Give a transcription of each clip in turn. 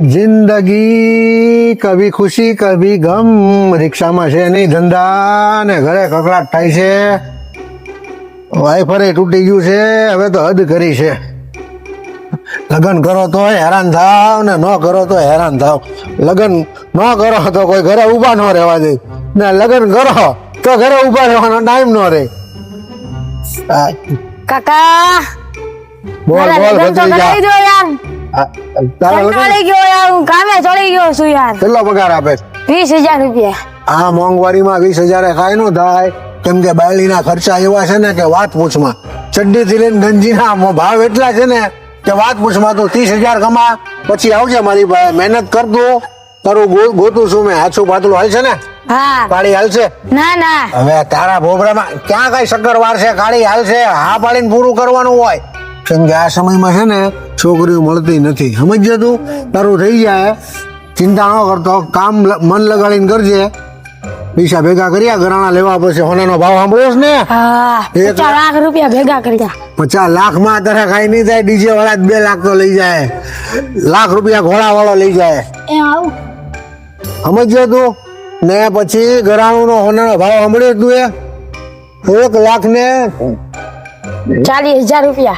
જિંદગી કભી ખુશી કભી ગમ રિક્ષામાં છે નહીં ધંધા ને ઘરે કકડાટ થાય છે. વાઈફરે તૂટી ગયું છે હવે તો હદ કરી છે. લગ્ન કરો તો હેરાન થાવ ને ન કરો તો હેરાન થાવ. લગ્ન ન કરો તો કોઈ ઘરે ઊભા ન રહેવા દે. ને લગ્ન કરો તો ઘરે ઊભા રહેવાનો ટાઈમ ન રહે. કાકા બોલ બોલ ભત્રીજા. લગ્ન ગયો યાર હું કામે ચડી ગયો છું યાર. કેટલો પગાર આપે છે? વીસ હજાર રૂપિયા. આ મોંઘવારીમાં વીસ હજાર કાંઈ નું થાય. કેમ કે બાયલીના ખર્ચા એવા છે ને કે વાત પૂછમાં. ચડ્ડી થી લઈને ગંજીના ભાવ એટલા છે ને કે વાત પૂછમાં તું ત્રીસ હજાર કમા પછી આવજે મારી પાસે મહેનત કરતું તારું ગોતું છું મેં હાચું પાતળું હાલ છે ને? હા. કાળી હાલશે ના ના. હવે તારા ભોબરામાં ક્યાં કઈ શક્કર વારશે કાળી હાલશે હા પાડીને પૂરું કરવાનું હોય. કેમ કે આ સમયમાં છે ને છોકરીઓ મળતી નથી. સમજ્યો તું? તારું થઈ જાય. ચિંતા ન કરતો કામ લ- મન લગાડીને કરજે. પૈસા ભેગા કર્યા ઘરાણા લેવા પડશે હોનાનો ભાવ સાંભળ્યો છે ને? હા એક પચાસ લાખ રૂપિયા ભેગા કર્યા. પચાસ લાખમાં તારે કઈ નહીં થાય ડીજે વાળા જ બે લાખ તો લઈ જાય. લાખ રૂપિયા ઘોડા વાળો લઈ જાય. એ આવું. સમજ્યો તું? ને પછી ઘરાણું નો હોનાનો ભાવ સાંભળ્યો તું એ? એક લાખ ને ચાલીસ હજાર રૂપિયા.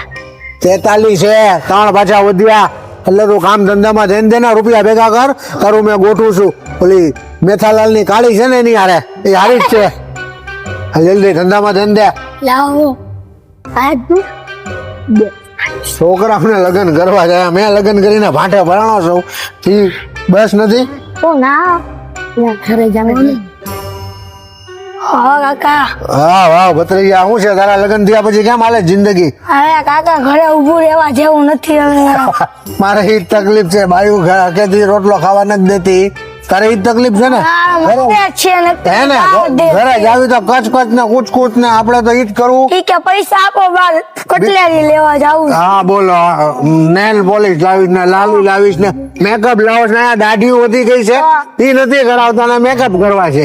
તેતાલીસ છે ત્રણ પાછા વધ્યા. એટલે તું કામ ધંધામાં ધ્યાન દેના રૂપિયા ભેગા કર. તારું મેં ગોઠવું છું. ઓલી મેથાલાલની કાળી છે ને એની હારે એ હારી જ છે. જલ્દી ધંધામાં ધ્યાન દે. છોકરાઓને લગ્ન કરવા જાય. મેં લગ્ન કરીને ભાંઠે ભરાણો છું. બસ નથી? ના. ઘરે જવાનું હા કાકા. હા વાહ ભત્રીજા શું છે? તારા લગ્ન થયા પછી કેમ હાલે જિંદગી? હવે કાકા ઘરે ઊભું રહેવા જેવું નથી હવે. મારે ઈ તકલીફ છે. બાયું હકેથી રોટલો ખાવા નથી દેતી. તારે તકલીફ છે ને? હા, મને છે ને હે ને? ઘરે જાવી તો કચ કચ ને કૂચ કૂચ ને આપણે તો ઈ જ કરવું. ઈ કે પૈસા આપો બાર કટલેરી લેવા જાવું હા બોલો નેલ પોલિશ લાવીશ ને લાલુ લાવીશ ને. મેકઅપ લાવો ને દાઢી વધી ગઈ છે. ઈ નથી કરાવતા ને મેકઅપ કરવા છે.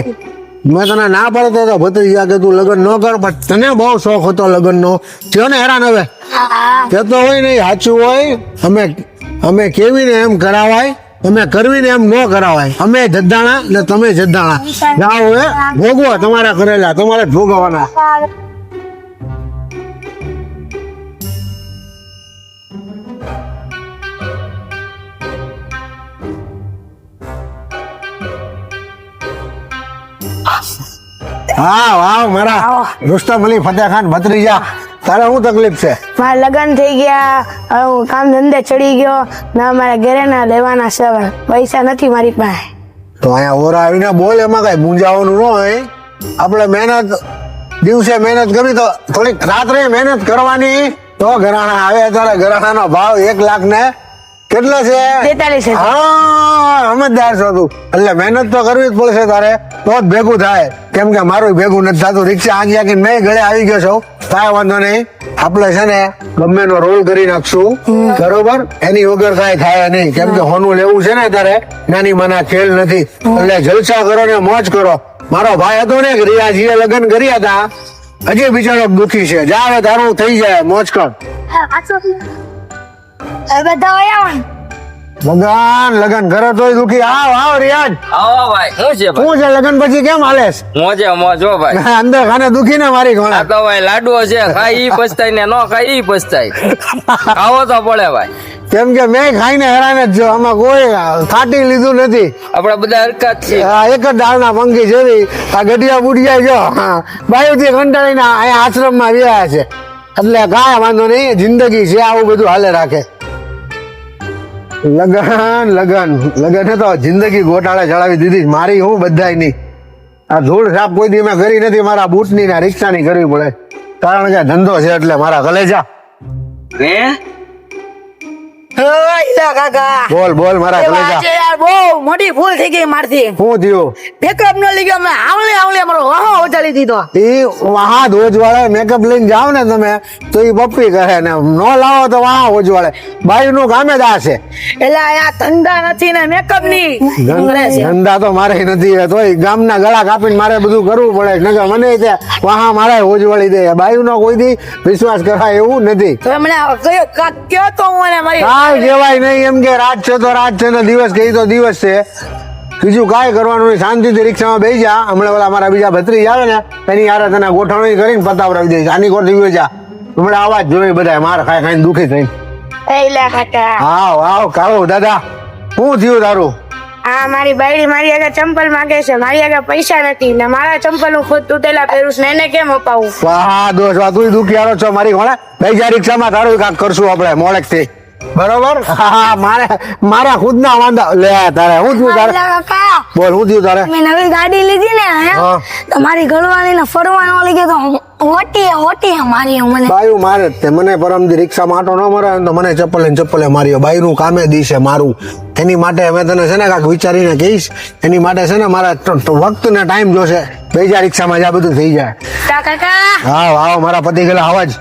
મેં તને ના પાડતો તો ભત્રીજા કે તું લગ્ન ન કર. પણ તને બહુ શોખ હતો લગ્ન નો થયો ને હેરાન હવે? કેતો હોય નહીં સાચું હોય. અમે અમે કેવીને એમ કરાવાય અમે કરવીને એમ ન કરાવાય. અમે જદ્દાણા ને તમે જદ્દાણા. જાઓ હવે ભોગવો તમારા કરેલા તમારે ભોગવવાના. હા વાહ મારા. રુસ્તમ અલી ફતેહ ખાન ભત્રીજા. તારે શું તકલીફ છે? મારા લગ્ન થઈ ગયા. હવે હું કામ ધંધે ચડી ગયો. ના મારા ઘરે ના લેવાના છે પૈસા નથી મારી પાસે. તો અહીંયા ઓરા આવીને બોલ એમાં કઈ મૂંઝાવાનું ન હોય. આપણે મહેનત દિવસે મહેનત કરી તો થોડીક રાત્રે મહેનત કરવાની. તો ઘરાણા આવે ત્યારે ઘરાણાનો ભાવ એક લાખ ને કેટલો છે? તેતાલીસ હા સમજદાર છો તું. એટલે મહેનત તો કરવી જ પડશે તારે. તો જ ભેગું થાય. કેમ કે મારું ભેગું નથી થતું. રિક્ષા આગી આગી મેં ગળે આવી ગયો છું. કાંઈ વાંધો નહીં. આપણે છે ને ગમે નો રોલ કરી નાખશું. બરોબર? એની વગર કાંઈ થાય નહીં. કેમ કે હોનું લેવું છે ને તારે નાની માના ખેલ નથી. એટલે જલસા કરો ને મોજ કરો. મારો ભાઈ હતો ને રિયાજીએ લગ્ન કર્યા હતા. હજી બિચારો દુખી છે. જાવે તારું થઈ જાય. મોજ કર. બધા ભગવાન લગ્ન કરે તોય દુખી. આવ આવ રિયાજ આવો ભાઈ. શું છે ભાઈ? શું છે લગ્ન પછી કેમ હાલે મોજે મોજ હો ભાઈ. અંદર ખાને દુખી ને મારી આ ઘોડા તો ભાઈ લાડુઓ છે ખાઈ ઈ પસ્તાય ને ન ખાઈ ઈ પસ્તાય. ખાવો તો પડે ભાઈ. કેમ કે મેં ખાઈને હેરાન જ જો આમાં કોઈ ખાટી લીધું નથી. આપણે બધા હરકત છીએ હા એક જ દાળના પંખી જેવી. આ ગઢિયા બુઢિયા જો બાયુથી કંટાળીને અહીંયા આશ્રમમાં રહ્યા છે. એટલે કાંઈ વાંધો નહીં જિંદગી છે આવું બધું હાલે રાખે. લગન લગન. લગન તો જિંદગી ગોટાળે ચડાવી દીધી મારી હું બધાય નહીં. આ ધૂળ સાફ કોઈ દી મેં કરી નથી. મારા બૂટની ને રિક્ષાની કરવી પડે. કારણ કે ધંધો છે એટલે મારા કલેજા. હે? કાકા. બોલ બોલ મારા કલેજા આજે યાર બહુ મોટી ભૂલ થઈ ગઈ મારથી. શું થયું? મેકઅપ ન લઈ ગયો મેં આવલે આવલે મારો વાહો ઉજાડી દીધો. એ વાહા ધોજ વાળા મેકઅપ લઈને જાવ ને તમે તો એ બપ્પી કહે ને. નો લાવો તો વાહા હોજ વાળે બાઈ નું ગામે જ છે. એટલે આ ધંધા નથી ને મેકઅપની. ધંધા તો મારે નથી તોય ગામના ગળા કાપીને મારે બધું કરવું પડે. નકર મને તે વાહા મારે હોજ વાળી દે. બાઈ નો કોઈ દી વિશ્વાસ કરાય એવું નથી. તો મને કયો કયો તો હું મારી કાલ હા કાંઈ નહીં એમ કે રાત છે તો રાત છે ને દિવસ કહી તો દિવસ છે. બીજું કાંઈ કરવાનું નહીં શાંતિથી રિક્ષામાં બેસી જા. હમણાં ઓલા મારા બીજા ભત્રી આવે ને એની યાર તને ગોઠવણી કરીને પતાવડાવી દઈશ આની કોઠી ગયો જા. હમણાં આવાજ જોઈ બધા માર ખાઈ ખાઈને દુખી થઈને. આવ આવ કાળો દાદા શું થયું તારું? આ મારી બાયડી મારી આગળ ચંપલ માંગે છે મારી આગળ પૈસા નથી ને મારા ચંપલ હું ખુદ તૂટેલા પહેરું છું ને એને કેમ અપાવું? વાહ દોસ્ત વાહ તું દુખિયારો છો મારી કોણે ભાઈ જા રિક્ષામાં તારું કાંક કરશું આપણે મોડેકથી બરોબર? હા મારે મારા ખુદના વાંધા લે તારે હું થયું તારે? બોલ હું થયું તારે? મેં નવી ગાડી લીધી ને હે? તો મારી ઘરવાળી ને ફરવાનો લઈ ગયો તો હોટી હોટી મારી મને. બાયું મારે જ તે મને પરમથી રિક્ષામાં આટો ન મરે તો મને ચપ્પલે ને ચપ્પલે માર્યો. બાયનું કામે દીશે મારું. એની માટે અમે તને છે ને કાંક વિચારીને કહીશ. એની માટે છે ને મારા વખત ને ટાઈમ જોશે. બેજા રિક્ષામાં જ આ બધું થઈ જાય. કાકા. હા આવો મારા પતિ ગયેલા અવાજ.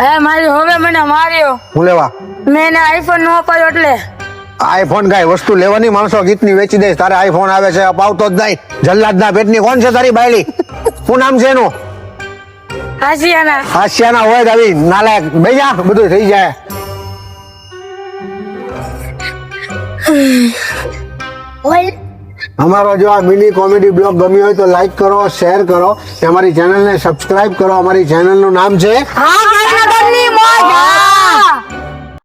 મારી હવે મને માર્યો. હું લેવા? મેં એને આઈફોન નો અપાયો એટલે. આઈફોન કઈ વસ્તુ લેવાની માણસો ગીતની વેચી દઈશ. તારે આઈફોન આવે છે અપાવતો જ નહીં. જલ્લાદના પેટની કોણ છે તારી બાયલી? શું નામ છે એનું? હાસિયાના હાસિયાના હોય આવી નાલાયક. બેજા બધું થઈ જાય. અમારો જો આ મિની કોમેડી બ્લોગ ગમ્યો હોય તો લાઈક કરો શેર કરો. ને અમારી ચેનલને સબસ્ક્રાઇબ કરો. અમારી ચેનલનું નામ છે હા કાકા મોજ